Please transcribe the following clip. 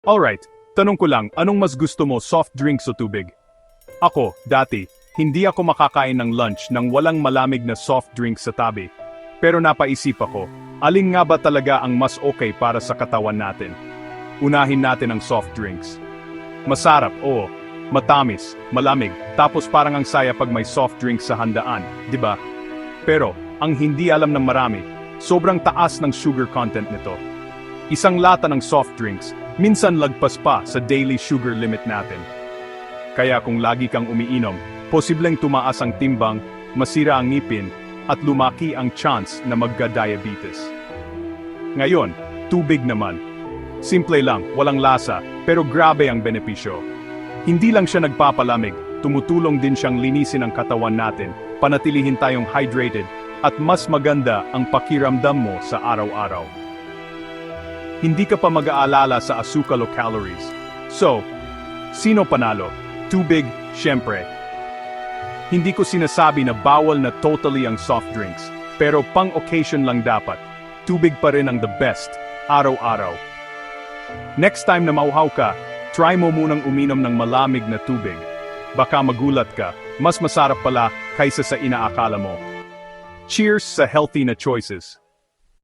Alright, tanong ko lang, anong mas gusto mo, soft drinks o tubig? Ako, dati, hindi ako makakain ng lunch nang walang malamig na soft drinks sa tabi. Pero napaisip ako, alin nga ba talaga ang mas okay para sa katawan natin? Unahin natin ang soft drinks. Masarap, oo. Matamis, malamig, tapos parang ang saya pag may soft drinks sa handaan, di ba? Pero, ang hindi alam ng marami, sobrang taas ng sugar content nito. Isang lata ng soft drinks, minsan lagpas pa sa daily sugar limit natin. Kaya kung lagi kang umiinom, posibleng tumaas ang timbang, masira ang ngipin, at lumaki ang chance na magka-diabetes. Ngayon, tubig naman. Simple lang, walang lasa, pero grabe ang benepisyo. Hindi lang siya nagpapalamig, tumutulong din siyang linisin ang katawan natin, panatilihin tayong hydrated, at mas maganda ang pakiramdam mo sa araw-araw. Hindi ka pa mag-aalala sa asukal o calories. So, sino panalo? Tubig, syempre. Hindi ko sinasabi na bawal na totally ang soft drinks, pero pang-occasion lang dapat. Tubig pa rin ang the best, araw-araw. Next time na mauhaw ka, try mo munang uminom ng malamig na tubig. Baka magulat ka, mas masarap pala kaysa sa inaakala mo. Cheers sa healthy na choices.